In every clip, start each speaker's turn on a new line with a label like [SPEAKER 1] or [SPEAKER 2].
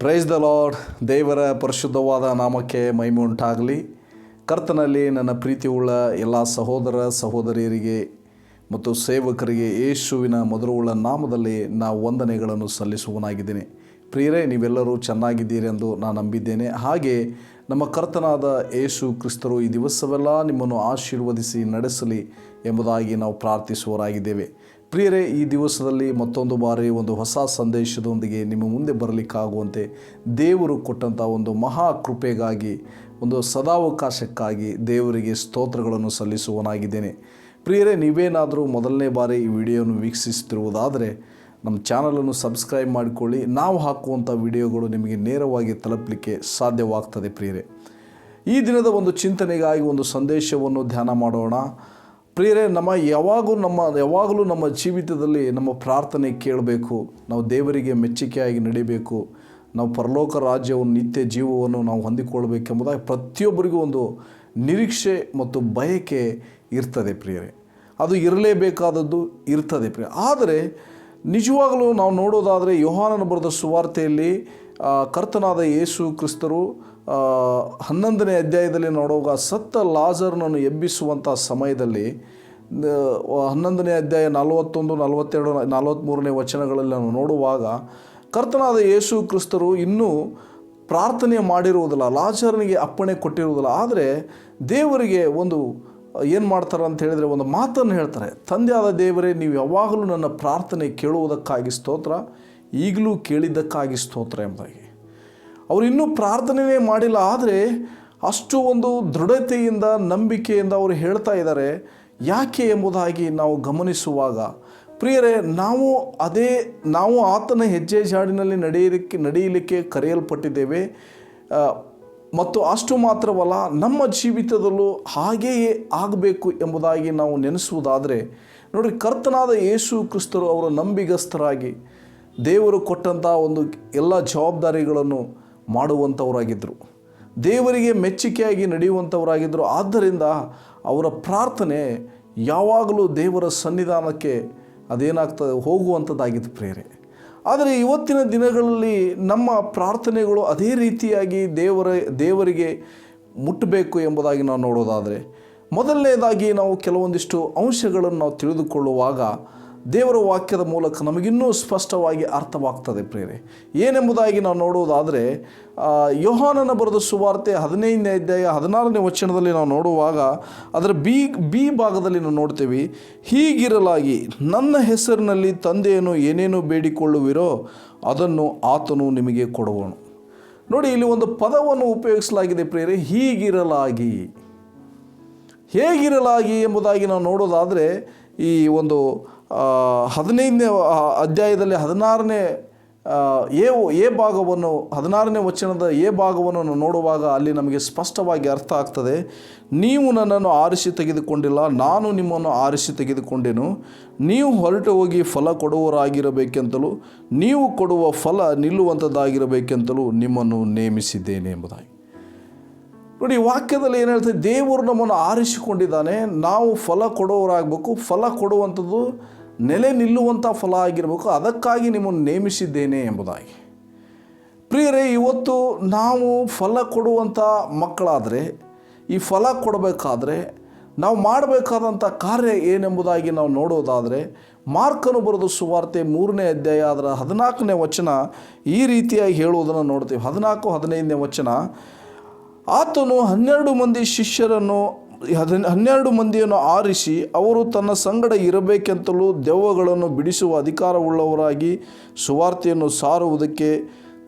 [SPEAKER 1] Praise the lord ದೇವರ ಪರಿಶುದ್ಧವಾದ ನಾಮಕ್ಕೆ ಮಹಿಮೆ ಉಂಟಾಗಲಿ ಕರ್ತನಲ್ಲಿ ನನ್ನ ಪ್ರೀತಿಯುಳ್ಳ ಎಲ್ಲ ಸಹೋದರ ಸಹೋದರಿಯರಿಗೆ ಮತ್ತು ಸೇವಕರಿಗೆ ಯೇಸುವಿನ ಮಧುರವುಳ್ಳ ನಾಮದಲ್ಲಿ ನಾವು ವಂದನೆಗಳನ್ನು ಸಲ್ಲಿಸುವನಾಗಿದ್ದೇನೆ ಪ್ರಿಯರೇ, ನೀವೆಲ್ಲರೂ ಚೆನ್ನಾಗಿದ್ದೀರಿ ಎಂದು ನಾನು ನಂಬಿದ್ದೇನೆ. ಹಾಗೆ ನಮ್ಮ ಕರ್ತನಾದ ಯೇಸು ಕ್ರಿಸ್ತರು ಈ ದಿವಸವೆಲ್ಲ ನಿಮ್ಮನ್ನು ಆಶೀರ್ವದಿಸಿ ನಡೆಸಲಿ ಎಂಬುದಾಗಿ ನಾವು ಪ್ರಾರ್ಥಿಸುವರಾಗಿದ್ದೇವೆ ಪ್ರಿಯರೇ, ಈ ದಿವಸದಲ್ಲಿ ಮತ್ತೊಂದು ಬಾರಿ ಒಂದು ಹೊಸ ಸಂದೇಶದೊಂದಿಗೆ ನಿಮ್ಮ ಮುಂದೆ ಬರಲಿಕ್ಕಾಗುವಂತೆ ದೇವರು ಕೊಟ್ಟಂಥ ಒಂದು ಮಹಾ ಕೃಪೆಗಾಗಿ, ಒಂದು ಸದಾವಕಾಶಕ್ಕಾಗಿ ದೇವರಿಗೆ ಸ್ತೋತ್ರಗಳನ್ನು ಸಲ್ಲಿಸುವನಾಗಿದ್ದೇನೆ ಪ್ರಿಯರೇ, ನೀವೇನಾದರೂ ಮೊದಲನೇ ಬಾರಿ ಈ ವಿಡಿಯೋವನ್ನು ವೀಕ್ಷಿಸುತ್ತಿರುವುದಾದರೆ, ನಮ್ಮ ಚಾನಲನ್ನು ಸಬ್ಸ್ಕ್ರೈಬ್ ಮಾಡಿಕೊಳ್ಳಿ. ನಾವು ಹಾಕುವಂಥ ವಿಡಿಯೋಗಳು ನಿಮಗೆ ನೇರವಾಗಿ ತಲುಪಲಿಕ್ಕೆ ಸಾಧ್ಯವಾಗ್ತದೆ ಪ್ರಿಯರೇ. ಈ ದಿನದ ಒಂದು ಚಿಂತನೆಗಾಗಿ ಒಂದು ಸಂದೇಶವನ್ನು ಧ್ಯಾನ ಮಾಡೋಣ. ಪ್ರಿಯರೇ, ನಮ್ಮ ಯಾವಾಗೂ ನಮ್ಮ, ಯಾವಾಗಲೂ ನಮ್ಮ ಜೀವಿತದಲ್ಲಿ ನಮ್ಮ ಪ್ರಾರ್ಥನೆ ಕೇಳಬೇಕು. ನಾವು ದೇವರಿಗೆ ಮೆಚ್ಚುಗೆಯಾಗಿ ನಡಿಬೇಕು. ನಾವು ಪರಲೋಕ ರಾಜ್ಯವನ್ನು ನಿತ್ಯ ಜೀವವನ್ನು ನಾವು ಹೊಂದಿಕೊಳ್ಬೇಕೆಂಬುದಾಗಿ ಪ್ರತಿಯೊಬ್ಬರಿಗೂ ಒಂದು ನಿರೀಕ್ಷೆ ಮತ್ತು ಬಯಕೆ ಇರ್ತದೆ ಪ್ರಿಯರೇ. ಅದು ಇರಲೇಬೇಕಾದದ್ದು ಇರ್ತದೆ ಪ್ರಿಯ ಆದರೆ, ನಿಜವಾಗಲೂ ನಾವು ನೋಡೋದಾದರೆ, ಯೋಹಾನನ ಬರೆದ ಸುವಾರ್ತೆಯಲ್ಲಿ ಕರ್ತನಾದ ಯೇಸು ಕ್ರಿಸ್ತರು ಹನ್ನೊಂದನೇ ಅಧ್ಯಾಯದಲ್ಲಿ ನೋಡುವಾಗ ಸತ್ತ ಲಾಜರ್ನನ್ನು ಎಬ್ಬಿಸುವಂಥ ಸಮಯದಲ್ಲಿ ಹನ್ನೊಂದನೇ ಅಧ್ಯಾಯ ನಲವತ್ತೊಂದು, ನಲವತ್ತೆರಡು ನಲವತ್ತ್ಮೂರನೇ ವಚನಗಳಲ್ಲಿ ನಾನು ನೋಡುವಾಗ ಕರ್ತನಾದ ಯೇಸು ಕ್ರಿಸ್ತರು ಇನ್ನೂ ಪ್ರಾರ್ಥನೆ ಮಾಡಿರುವುದಿಲ್ಲ, ಲಾಜರ್ನಿಗೆ ಅಪ್ಪಣೆ ಕೊಟ್ಟಿರುವುದಿಲ್ಲ, ಆದರೆ ದೇವರಿಗೆ ಒಂದು, ಏನು ಮಾಡ್ತಾರೆ ಅಂತ ಹೇಳಿದರೆ ಒಂದು ಮಾತನ್ನು ಹೇಳ್ತಾರೆ ತಂದೆಯಾದ ದೇವರೇ, ನೀವು ಯಾವಾಗಲೂ ನನ್ನ ಪ್ರಾರ್ಥನೆ ಕೇಳುವುದಕ್ಕಾಗಿ ಸ್ತೋತ್ರ, ಈಗಲೂ ಕೇಳಿದ್ದಕ್ಕಾಗಿ ಸ್ತೋತ್ರ ಎಂಬುದಾಗಿ. ಅವರು ಇನ್ನೂ ಪ್ರಾರ್ಥನೆಯೇ ಮಾಡಿಲ್ಲ, ಆದರೆ ಅಷ್ಟು ಒಂದು ದೃಢತೆಯಿಂದ, ನಂಬಿಕೆಯಿಂದ ಅವರು ಹೇಳ್ತಾ ಇದ್ದಾರೆ. ಯಾಕೆ ಎಂಬುದಾಗಿ ನಾವು ಗಮನಿಸುವಾಗ, ಪ್ರಿಯರೇ, ನಾವು ಅದೇ, ನಾವು ಆತನ ಹೆಜ್ಜೆ ಜಾಡಿನಲ್ಲಿ ನಡೆಯಲಿಕ್ಕೆ ನಡೆಯಲಿಕ್ಕೆ ಕರೆಯಲ್ಪಟ್ಟಿದ್ದೇವೆ. ಮತ್ತು ಅಷ್ಟು ಮಾತ್ರವಲ್ಲ, ನಮ್ಮ ಜೀವಿತದಲ್ಲೂ ಹಾಗೆಯೇ ಆಗಬೇಕು ಎಂಬುದಾಗಿ ನಾವು ನೆನೆಸುವುದಾದರೆ, ನೋಡಿ, ಕರ್ತನಾದ ಯೇಸು ಕ್ರಿಸ್ತರು ಅವರು ನಂಬಿಗಸ್ತರಾಗಿ ದೇವರು ಕೊಟ್ಟಂಥ ಒಂದು ಎಲ್ಲ ಜವಾಬ್ದಾರಿಗಳನ್ನು ಮಾಡುವಂಥವರಾಗಿದ್ದರು. ದೇವರಿಗೆ ಮೆಚ್ಚುಗೆಯಾಗಿ ನಡೆಯುವಂಥವರಾಗಿದ್ದರು. ಆದ್ದರಿಂದ ಅವರ ಪ್ರಾರ್ಥನೆ ಯಾವಾಗಲೂ ದೇವರ ಸನ್ನಿಧಾನಕ್ಕೆ ಅದೇನಾಗ್ತದೆ, ಹೋಗುವಂಥದ್ದಾಗಿತ್ತು ಪ್ರೇರೆ. ಆದರೆ ಇವತ್ತಿನ ದಿನಗಳಲ್ಲಿ ನಮ್ಮ ಪ್ರಾರ್ಥನೆಗಳು ಅದೇ ರೀತಿಯಾಗಿ ದೇವರ, ದೇವರಿಗೆ ಮುಟ್ಟಬೇಕು ಎಂಬುದಾಗಿ ನಾವು ನೋಡೋದಾದರೆ, ಮೊದಲನೇದಾಗಿ ನಾವು ಕೆಲವೊಂದಿಷ್ಟು ಅಂಶಗಳನ್ನು ನಾವು ತಿಳಿದುಕೊಳ್ಳುವಾಗ ದೇವರ ವಾಕ್ಯದ ಮೂಲಕ ನಮಗಿನ್ನೂ ಸ್ಪಷ್ಟವಾಗಿ ಅರ್ಥವಾಗ್ತದೆ ಪ್ರೇರೆ ಏನೆಂಬುದಾಗಿ ನಾವು ನೋಡುವುದಾದರೆ ಯೋಹಾನನ ಬರೆದ ಸುವಾರ್ತೆ ಹದಿನೈದನೇ ಅಧ್ಯಾಯ ಹದಿನಾರನೇ ವಚನದಲ್ಲಿ ನಾವು ನೋಡುವಾಗ, ಅದರ ಬಿ ಬಿ ಭಾಗದಲ್ಲಿ ನಾವು ನೋಡ್ತೇವೆ, ಹೀಗಿರಲಾಗಿ ನನ್ನ ಹೆಸರಿನಲ್ಲಿ ತಂದೆಯನ್ನು ಏನೇನು ಬೇಡಿಕೊಳ್ಳುವಿರೋ ಅದನ್ನು ಆತನು ನಿಮಗೆ ಕೊಡುವನು. ನೋಡಿ, ಇಲ್ಲಿ ಒಂದು ಪದವನ್ನು ಉಪಯೋಗಿಸಲಾಗಿದೆ ಪ್ರೇರೆ ಹೀಗಿರಲಾಗಿ. ಹೇಗಿರಲಾಗಿ ಎಂಬುದಾಗಿ ನಾವು ನೋಡೋದಾದರೆ ಈ ಒಂದು ಹದಿನೈದನೇ ಅಧ್ಯಾಯದಲ್ಲಿ ಹದಿನಾರನೇ ಎ ಎ ಭಾಗವನ್ನು, ಹದಿನಾರನೇ ವಚನದ ಎ ಭಾಗವನ್ನು ನೋಡುವಾಗ ಅಲ್ಲಿ ನಮಗೆ ಸ್ಪಷ್ಟವಾಗಿ ಅರ್ಥ ಆಗ್ತದೆ. ನೀವು ನನ್ನನ್ನು ಆರಿಸಿ ತೆಗೆದುಕೊಂಡಿಲ್ಲ, ನಾನು ನಿಮ್ಮನ್ನು ಆರಿಸಿ ತೆಗೆದುಕೊಂಡೆನು. ನೀವು ಹೊರಟು ಹೋಗಿ ಫಲ ಕೊಡುವವರಾಗಿರಬೇಕೆಂತಲೂ, ನೀವು ಕೊಡುವ ಫಲ ನಿಲ್ಲುವಂಥದ್ದಾಗಿರಬೇಕೆಂತಲೂ ನಿಮ್ಮನ್ನು ನೇಮಿಸಿದ್ದೇನೆ ಎಂಬುದಾಗಿ. ನೋಡಿ ವಾಕ್ಯದಲ್ಲಿ ಏನು ಹೇಳ್ತದೆ? ದೇವರು ನಮ್ಮನ್ನು ಆರಿಸಿಕೊಂಡಿದ್ದಾನೆ, ನಾವು ಫಲ ಕೊಡುವವರಾಗಬೇಕು ಫಲ ಕೊಡುವಂಥದ್ದು ನೆಲೆ ನಿಲ್ಲುವಂಥ ಫಲ ಆಗಿರಬೇಕು, ಅದಕ್ಕಾಗಿ ನಿಮ್ಮನ್ನು ನೇಮಿಸಿದ್ದೇನೆ ಎಂಬುದಾಗಿ. ಪ್ರಿಯರೇ, ಇವತ್ತು ನಾವು ಫಲ ಕೊಡುವಂಥ ಮಕ್ಕಳಾದರೆ, ಈ ಫಲ ಕೊಡಬೇಕಾದ್ರೆ ನಾವು ಮಾಡಬೇಕಾದಂಥ ಕಾರ್ಯ ಏನೆಂಬುದಾಗಿ ನಾವು ನೋಡೋದಾದರೆ, ಮಾರ್ಕನು ಬರೆದು ಸುವಾರ್ತೆ ಮೂರನೇ ಅಧ್ಯಾಯ ಅದರ ಹದಿನಾಲ್ಕನೇ ವಚನ ಈ ರೀತಿಯಾಗಿ ಹೇಳುವುದನ್ನು ನೋಡ್ತೀವಿ. ಹದಿನಾಲ್ಕು, ಹದಿನೈದನೇ ವಚನ, ಆತನು ಹನ್ನೆರಡು ಮಂದಿ ಶಿಷ್ಯರನ್ನು ಹನ್ನೆರಡು ಮಂದಿಯನ್ನು ಆರಿಸಿ ಅವರು ತನ್ನ ಸಂಗಡ ಇರಬೇಕೆಂತಲೂ ದೆವ್ವಗಳನ್ನು ಬಿಡಿಸುವ ಅಧಿಕಾರವುಳ್ಳವರಾಗಿ ಸುವಾರ್ತೆಯನ್ನು ಸಾರುವುದಕ್ಕೆ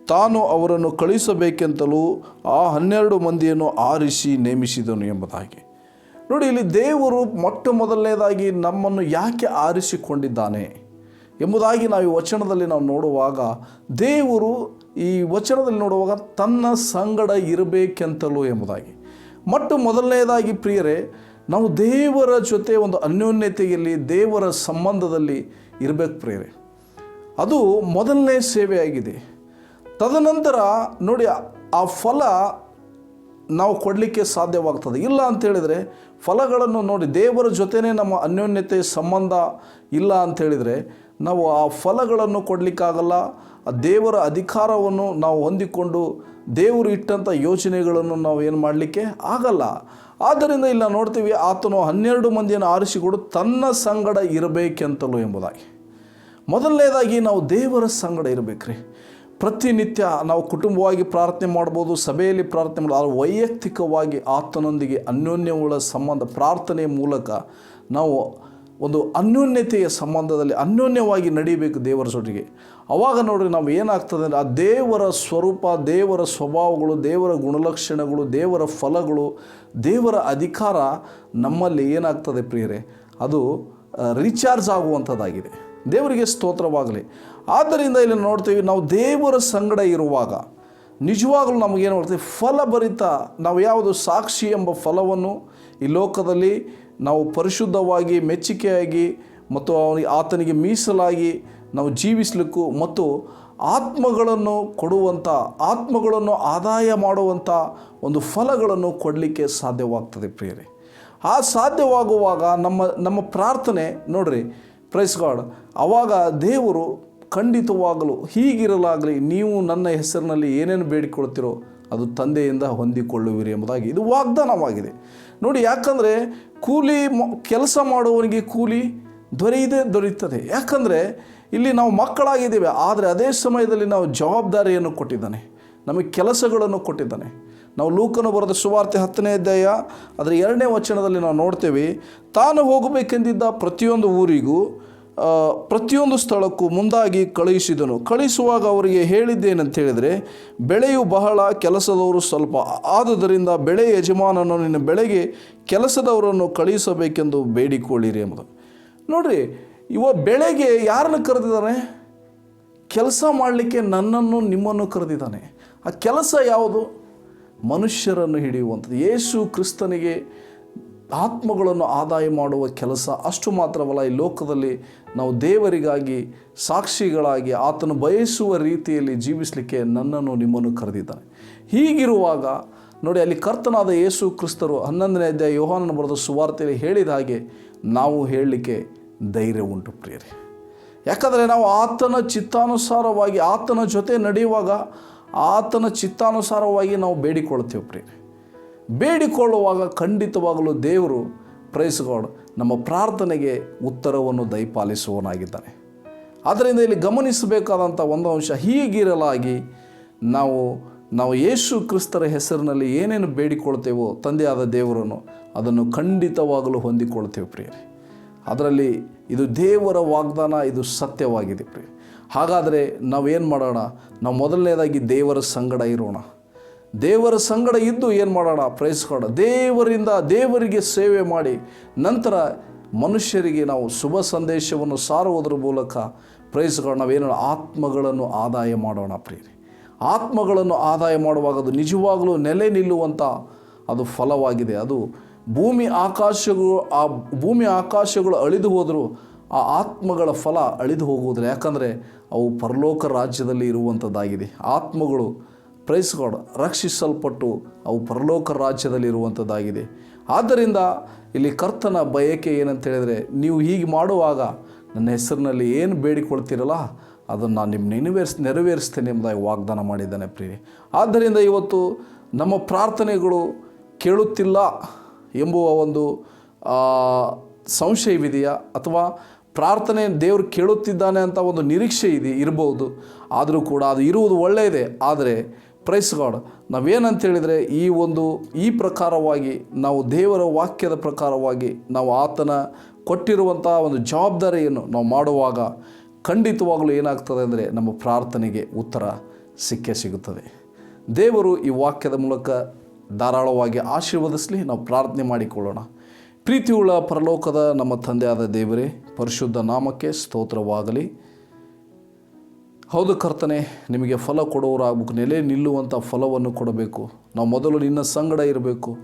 [SPEAKER 1] ತಾನು ಅವರನ್ನು ಕಳುಹಿಸಬೇಕೆಂತಲೂ ಆ ಹನ್ನೆರಡು ಮಂದಿಯನ್ನು ಆರಿಸಿ ನೇಮಿಸಿದನು ಎಂಬುದಾಗಿ. ನೋಡಿ, ಇಲ್ಲಿ ದೇವರು ಮೊಟ್ಟ ಮೊದಲನೇದಾಗಿ ನಮ್ಮನ್ನು ಯಾಕೆ ಆರಿಸಿಕೊಂಡಿದ್ದಾನೆ ಎಂಬುದಾಗಿ ನಾವು ಈ ವಚನದಲ್ಲಿ ನಾವು ನೋಡುವಾಗ ದೇವರು ಈ ವಚನದಲ್ಲಿ ನೋಡುವಾಗ ತನ್ನ ಸಂಗಡ ಇರಬೇಕೆಂತಲೂ ಎಂಬುದಾಗಿ. ಮೊಟ್ಟ ಮೊದಲನೇದಾಗಿ ಪ್ರಿಯರೇ, ನಾವು ದೇವರ ಜೊತೆ ಒಂದು ಅನ್ಯೋನ್ಯತೆಯಲ್ಲಿ, ದೇವರ ಸಂಬಂಧದಲ್ಲಿ ಇರಬೇಕು ಪ್ರಿಯರೇ. ಅದು ಮೊದಲನೇ ಸೇವೆಯಾಗಿದೆ. ತದನಂತರ ನೋಡಿ, ಆ ಫಲ ನಾವು ಕೊಡಲಿಕ್ಕೆ ಸಾಧ್ಯವಾಗ್ತದೆ. ಇಲ್ಲ ಅಂತೇಳಿದರೆ ಫಲಗಳನ್ನು ನೋಡಿ, ದೇವರ ಜೊತೆನೇ ನಮ್ಮ ಅನ್ಯೋನ್ಯತೆ ಸಂಬಂಧ ಇಲ್ಲ ಅಂತೇಳಿದರೆ ನಾವು ಆ ಫಲಗಳನ್ನು ಕೊಡಲಿಕ್ಕಾಗಲ್ಲ, ಆ ದೇವರ ಅಧಿಕಾರವನ್ನು ನಾವು ಹೊಂದಿಕೊಂಡು ದೇವರು ಇಟ್ಟಂಥ ಯೋಚನೆಗಳನ್ನು ನಾವು ಏನು ಮಾಡಲಿಕ್ಕೆ ಆಗಲ್ಲ. ಆದ್ದರಿಂದ ಇಲ್ಲ ನೋಡ್ತೀವಿ, ಆತನು ಹನ್ನೆರಡು ಮಂದಿಯನ್ನು ಆರಿಸಿಕೊಂಡು ತನ್ನ ಸಂಗಡ ಇರಬೇಕೆಂತಲೂ ಎಂಬುದಾಗಿ. ಮೊದಲನೇದಾಗಿ ನಾವು ದೇವರ ಸಂಗಡ ಇರಬೇಕ್ರಿ. ಪ್ರತಿನಿತ್ಯ ನಾವು ಕುಟುಂಬವಾಗಿ ಪ್ರಾರ್ಥನೆ ಮಾಡ್ಬೋದು, ಸಭೆಯಲ್ಲಿ ಪ್ರಾರ್ಥನೆ ಮಾಡ್ಬೋದು ವೈಯಕ್ತಿಕವಾಗಿ ಆತನೊಂದಿಗೆ ಅನ್ಯೋನ್ಯವುಳ್ಳ ಸಂಬಂಧ, ಪ್ರಾರ್ಥನೆ ಮೂಲಕ ನಾವು ಒಂದು ಅನ್ಯೋನ್ಯತೆಯ ಸಂಬಂಧದಲ್ಲಿ ಅನ್ಯೋನ್ಯವಾಗಿ ನಡೀಬೇಕು ದೇವರ ಜೊತೆಗೆ. ಅವಾಗ ನೋಡ್ರಿ ನಾವು ಏನಾಗ್ತದೆ ಅಂದರೆ ಆ ದೇವರ ಸ್ವರೂಪ, ದೇವರ ಸ್ವಭಾವಗಳು, ದೇವರ ಗುಣಲಕ್ಷಣಗಳು, ದೇವರ ಫಲಗಳು, ದೇವರ ಅಧಿಕಾರ ನಮ್ಮಲ್ಲಿ ಏನಾಗ್ತದೆ ಪ್ರಿಯರೇ? ಅದು ರೀಚಾರ್ಜ್ ಆಗುವಂಥದ್ದಾಗಿದೆ. ದೇವರಿಗೆ ಸ್ತೋತ್ರವಾಗಲಿ. ಆದ್ದರಿಂದ ಇಲ್ಲಿ ನೋಡ್ತೀವಿ ನಾವು ದೇವರ ಸಂಗಡ ಇರುವಾಗ ನಿಜವಾಗಲೂ ನಮಗೇನು ಮಾಡ್ತೀವಿ ಫಲಭರಿತ ನಾವು ಯಾವುದು ಸಾಕ್ಷಿ ಎಂಬ ಫಲವನ್ನು ಈ ಲೋಕದಲ್ಲಿ ನಾವು ಪರಿಶುದ್ಧವಾಗಿ ಮೆಚ್ಚುಗೆಯಾಗಿ ಮತ್ತು ಅವನಿಗೆ ಆತನಿಗೆ ಮೀಸಲಾಗಿ ನಾವು ಜೀವಿಸಲಿಕ್ಕೂ ಮತ್ತು ಆತ್ಮಗಳನ್ನು ಕೊಡುವಂಥ, ಆತ್ಮಗಳನ್ನು ಆದಾಯ ಮಾಡುವಂಥ ಒಂದು ಫಲಗಳನ್ನು ಕೊಡಲಿಕ್ಕೆ ಸಾಧ್ಯವಾಗ್ತದೆ ಪ್ರಿಯರೇ. ಆ ಸಾಧ್ಯವಾಗುವಾಗ ನಮ್ಮ ನಮ್ಮ ಪ್ರಾರ್ಥನೆ, ನೋಡ್ರಿ ಪ್ರೈಸ್ ಗಾಡ್ ಆವಾಗ ದೇವರು ಖಂಡಿತವಾಗಲು ಹೀಗಿರಲಾಗಲಿ, ನೀವು ನನ್ನ ಹೆಸರಿನಲ್ಲಿ ಏನೇನು ಬೇಡಿಕೊಳ್ತಿರೋ ಅದು ತಂದೆಯಿಂದ ಹೊಂದಿಕೊಳ್ಳುವಿರಿ ಎಂಬುದಾಗಿ. ಇದು ವಾಗ್ದಾನವಾಗಿದೆ. ನೋಡಿ, ಯಾಕಂದರೆ ಕೂಲಿ ಕೆಲಸ ಮಾಡುವವನಿಗೆ ಕೂಲಿ ದೊರೆಯದೇ ದೊರೆಯುತ್ತದೆ. ಯಾಕಂದರೆ ಇಲ್ಲಿ ನಾವು ಮಕ್ಕಳಾಗಿದ್ದೇವೆ, ಆದರೆ ಅದೇ ಸಮಯದಲ್ಲಿ ನಾವು ಜವಾಬ್ದಾರಿಯನ್ನು ಕೊಟ್ಟಿದ್ದಾನೆ. ನಮಗೆ ಕೆಲಸಗಳನ್ನು ಕೊಟ್ಟಿದ್ದಾನೆ. ನಾವು ಲೂಕನು ಬರೆದ ಸುವಾರ್ತೆ ಹತ್ತನೇ ಅಧ್ಯಾಯ, ಅದರ ಎರಡನೇ ವಚನದಲ್ಲಿ ನಾವು ನೋಡ್ತೇವೆ, ತಾನು ಹೋಗಬೇಕೆಂದಿದ್ದ ಪ್ರತಿಯೊಂದು ಊರಿಗೂ ಪ್ರತಿಯೊಂದು ಸ್ಥಳಕ್ಕೂ ಮುಂದಾಗಿ ಕಳುಹಿಸಿದನು. ಕಳುಹಿಸುವಾಗ ಅವರಿಗೆ ಹೇಳಿದ್ದೇನಂತ ಹೇಳಿದರೆ, ಬೆಳೆಯು ಬಹಳ ಕೆಲಸದವರು ಸ್ವಲ್ಪ, ಆದುದರಿಂದ ಬೆಳೆ ಯಜಮಾನನು ನಿನ್ನ ಬೆಳೆಗೆ ಕೆಲಸದವರನ್ನು ಕಳುಹಿಸಬೇಕೆಂದು ಬೇಡಿಕೊಳ್ಳಿರಿ ಎಂಬುದು. ನೋಡ್ರಿ, ಇವ ಬೆಳೆಗೆ ಯಾರನ್ನು ಕರೆದಿದ್ದಾನೆ? ಕೆಲಸ ಮಾಡಲಿಕ್ಕೆ ನನ್ನನ್ನು ನಿಮ್ಮನ್ನು ಕರೆದಿದ್ದಾನೆ. ಆ ಕೆಲಸ ಯಾವುದು? ಮನುಷ್ಯರನ್ನು ಹಿಡಿಯುವಂಥದ್ದು. ಯೇಸು ಕ್ರಿಸ್ತನಿಗೆ ಆತ್ಮಗಳನ್ನು ಆದಾಯ ಮಾಡುವ ಕೆಲಸ ಅಷ್ಟು ಮಾತ್ರವಲ್ಲ, ಈ ಲೋಕದಲ್ಲಿ ನಾವು ದೇವರಿಗಾಗಿ ಸಾಕ್ಷಿಗಳಾಗಿ ಆತನು ಬಯಸುವ ರೀತಿಯಲ್ಲಿ ಜೀವಿಸಲಿಕ್ಕೆ ನನ್ನನ್ನು ನಿಮ್ಮನ್ನು ಕರೆದಿದ್ದಾನೆ. ಹೀಗಿರುವಾಗ ನೋಡಿ, ಅಲ್ಲಿ ಕರ್ತನಾದ ಯೇಸು ಕ್ರಿಸ್ತರು ಹನ್ನೊಂದನೇ ಅಧ್ಯಾಯ ಯೋಹಾನನ ಬರೆದ ಸುವಾರ್ತೆಯಲ್ಲಿ ಹೇಳಿದ ಹಾಗೆ ನಾವು ಹೇಳಲಿಕ್ಕೆ ಧೈರ್ಯ ಉಂಟು ಪ್ರಿಯರೇ. ಯಾಕಂದರೆ ನಾವು ಆತನ ಚಿತ್ತಾನುಸಾರವಾಗಿ, ಆತನ ಜೊತೆ ನಡೆಯುವಾಗ ಆತನ ಚಿತ್ತಾನುಸಾರವಾಗಿ ನಾವು ಬೇಡಿಕೊಳ್ತೇವೆ ಪ್ರಿಯರೇ. ಬೇಡಿಕೊಳ್ಳುವಾಗ ಖಂಡಿತವಾಗಲೂ ದೇವರು ಪ್ರೈಸ್ಗಾಡ್ ನಮ್ಮ ಪ್ರಾರ್ಥನೆಗೆ ಉತ್ತರವನ್ನು ದಯಪಾಲಿಸುವನಾಗಿದ್ದಾನೆ ಆದ್ದರಿಂದ ಇಲ್ಲಿ ಗಮನಿಸಬೇಕಾದಂಥ ಒಂದು ಅಂಶ, ಹೀಗಿರಲಾಗಿ ನಾವು ನಾವು ಯೇಸು ಕ್ರಿಸ್ತರ ಹೆಸರಿನಲ್ಲಿ ಏನೇನು ಬೇಡಿಕೊಳ್ತೇವೋ ತಂದೆಯಾದ ದೇವರನ್ನು ಅದನ್ನು ಖಂಡಿತವಾಗಲು ಹೊಂದಿಕೊಳ್ತೇವೆ ಪ್ರಿಯರೇ. ಅದರಲ್ಲಿ ಇದು ದೇವರ ವಾಗ್ದಾನ, ಇದು ಸತ್ಯವಾಗಿದೆ ಪ್ರಿಯ ಹಾಗಾದರೆ ನಾವೇನು ಮಾಡೋಣ? ನಾವು ಮೊದಲನೇದಾಗಿ ದೇವರ ಸಂಗಡ ಇರೋಣ. ದೇವರ ಸಂಗಡ ಇದ್ದು ಏನು ಮಾಡೋಣ? ಪ್ರಯತ್ನಿಸೋಣ ದೇವರಿಂದ ದೇವರಿಗೆ ಸೇವೆ ಮಾಡಿ ನಂತರ ಮನುಷ್ಯರಿಗೆ ನಾವು ಶುಭ ಸಂದೇಶವನ್ನು ಸಾರುವುದರ ಮೂಲಕ ಪ್ರಯತ್ನಿಸ್ಕೊಂಡು ನಾವೇನೋ ಆತ್ಮಗಳನ್ನು ಆದಾಯ ಮಾಡೋಣ ಪ್ರೇರಿ ಆತ್ಮಗಳನ್ನು ಆದಾಯ ಮಾಡುವಾಗ ಅದು ನಿಜವಾಗಲೂ ನೆಲೆ ನಿಲ್ಲುವಂಥ ಅದು ಫಲವಾಗಿದೆ. ಅದು ಭೂಮಿ ಆಕಾಶಗಳು, ಆ ಭೂಮಿ ಆಕಾಶಗಳು ಅಳಿದು ಹೋದರೂ ಆ ಆತ್ಮಗಳ ಫಲ ಅಳಿದು ಹೋಗುವುದಿಲ್ಲ. ಯಾಕಂದರೆ ಅವು ಪರಲೋಕ ರಾಜ್ಯದಲ್ಲಿ ಇರುವಂಥದ್ದಾಗಿದೆ ಆತ್ಮಗಳು ಪ್ರೈಸ್ಗಾಡ್ ರಕ್ಷಿಸಲ್ಪಟ್ಟು ಅವು ಪರಲೋಕ ರಾಜ್ಯದಲ್ಲಿ ಇರುವಂಥದ್ದಾಗಿದೆ ಆದ್ದರಿಂದ ಇಲ್ಲಿ ಕರ್ತನ ಬಯಕೆ ಏನಂತ ಹೇಳಿದರೆ, ನೀವು ಹೀಗೆ ಮಾಡುವಾಗ ನನ್ನ ಹೆಸರಿನಲ್ಲಿ ಏನು ಬೇಡಿಕೊಳ್ತೀರಲ್ಲ, ಅದನ್ನು ನಾನು ನಿಮ್ಮ ನೆರವೇರಿಸ್ ನೆರವೇರಿಸ್ತೇನೆ ಎಂಬುದಾಗಿ ವಾಗ್ದಾನ ಮಾಡಿದ್ದಾನೆ ಪ್ರಿಯೆ ಆದ್ದರಿಂದ ಇವತ್ತು ನಮ್ಮ ಪ್ರಾರ್ಥನೆಗಳು ಕೇಳುತ್ತಿಲ್ಲ ಎಂಬುವ ಒಂದು ಸಂಶಯವಿದೆಯಾ? ಅಥವಾ ಪ್ರಾರ್ಥನೆ ದೇವರು ಕೇಳುತ್ತಿದ್ದಾನೆ ಅಂತ ಒಂದು ನಿರೀಕ್ಷೆ ಇದೆ ಇರಬಹುದು ಆದರೂ ಕೂಡ ಅದು ಇರುವುದು ಒಳ್ಳೆಯದೇ. ಆದರೆ ಪ್ರೈಸ್ ಗಾಡ್ ನಾವೇನಂತ ಹೇಳಿದರೆ ಈ ಒಂದು, ಈ ಪ್ರಕಾರವಾಗಿ ನಾವು ದೇವರ ವಾಕ್ಯದ ಪ್ರಕಾರವಾಗಿ ನಾವು ಆತನ ಕೊಟ್ಟಿರುವಂಥ ಒಂದು ಜವಾಬ್ದಾರಿಯನ್ನು ನಾವು ಮಾಡುವಾಗ ಖಂಡಿತವಾಗಲೂ ಏನಾಗ್ತದೆ ಅಂದರೆ ನಮ್ಮ ಪ್ರಾರ್ಥನೆಗೆ ಉತ್ತರ ಸಿಕ್ಕೇ ಸಿಗುತ್ತದೆ. ದೇವರು ಈ ವಾಕ್ಯದ ಮೂಲಕ ಧಾರಾಳವಾಗಿ ಆಶೀರ್ವದಿಸಲಿ ನಾವು ಪ್ರಾರ್ಥನೆ ಮಾಡಿಕೊಳ್ಳೋಣ. ಪ್ರೀತಿಯುಳ್ಳ ಪರಲೋಕದ ನಮ್ಮ ತಂದೆಯಾದ ದೇವರೇ, ಪರಿಶುದ್ಧ ನಾಮಕ್ಕೆ ಸ್ತೋತ್ರವಾಗಲಿ. ಹೌದು ಕರ್ತನೆ, ನಿಮಗೆ ಫಲ ಕೊಡೋರಾಗಬೇಕು ನೆಲೆ ನಿಲ್ಲುವಂಥ ಫಲವನ್ನು ಕೊಡಬೇಕು. ನಾವು ಮೊದಲು ನಿನ್ನ ಸಂಗಡ ಇರಬೇಕು.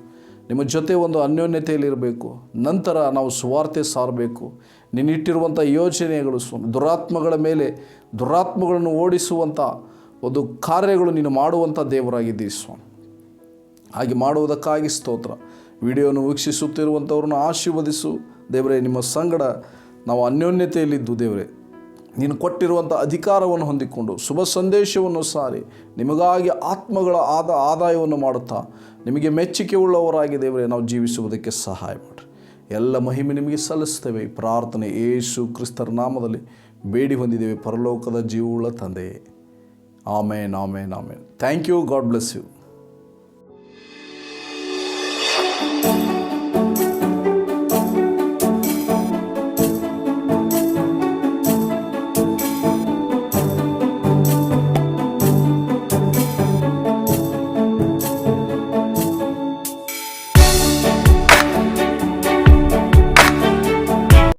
[SPEAKER 1] ನಿಮ್ಮ ಜೊತೆ ಒಂದು ಅನ್ಯೋನ್ಯತೆಯಲ್ಲಿರಬೇಕು. ನಂತರ ನಾವು ಸುವಾರ್ತೆ ಸಾರಬೇಕು. ನೀನಿಟ್ಟಿರುವಂಥ ಯೋಜನೆಗಳು ದುರಾತ್ಮಗಳ ಮೇಲೆ ದುರಾತ್ಮಗಳನ್ನು ಓಡಿಸುವಂಥ ಒಂದು ಕಾರ್ಯಗಳು ನೀನು ಮಾಡುವಂಥ ದೇವರಾಗಿದ್ದೀ ಸ್ವಾಮಿ. ಹಾಗೆ ಮಾಡುವುದಕ್ಕಾಗಿ ಸ್ತೋತ್ರ. ವಿಡಿಯೋವನ್ನು ವೀಕ್ಷಿಸುತ್ತಿರುವಂಥವ್ರನ್ನ ಆಶೀರ್ವದಿಸು. ದೇವರೇ, ನಿಮ್ಮ ಸಂಗಡ ನಾವು ಅನ್ಯೋನ್ಯತೆಯಲ್ಲಿದ್ದು ದೇವರೇ. ನೀನು ಕೊಟ್ಟಿರುವಂಥ ಅಧಿಕಾರವನ್ನು ಹೊಂದಿಕೊಂಡು ಶುಭ ಸಂದೇಶವನ್ನು ಸಾರಿ, ನಿಮಗಾಗಿ ಆತ್ಮಗಳ ಆದ ಆದಾಯವನ್ನು ಮಾಡುತ್ತಾ, ನಿಮಗೆ ಮೆಚ್ಚುಗೆ ಉಳ್ಳವರಾಗಿ ದೇವರೇ, ನಾವು ಜೀವಿಸುವುದಕ್ಕೆ ಸಹಾಯ ಮಾಡಿರಿ. ಎಲ್ಲ ಮಹಿಮೆ ನಿಮಗೆ ಸಲ್ಲಿಸ್ತೇವೆ ಈ ಪ್ರಾರ್ಥನೆ ಯೇಸು ಕ್ರಿಸ್ತರ ನಾಮದಲ್ಲಿ ಬೇಡಿ ಹೊಂದಿದ್ದೇವೆ. ಪರಲೋಕದ ಜೀವವುಳ್ಳ ತಂದೆ. Amen amen amen. Thank you God bless you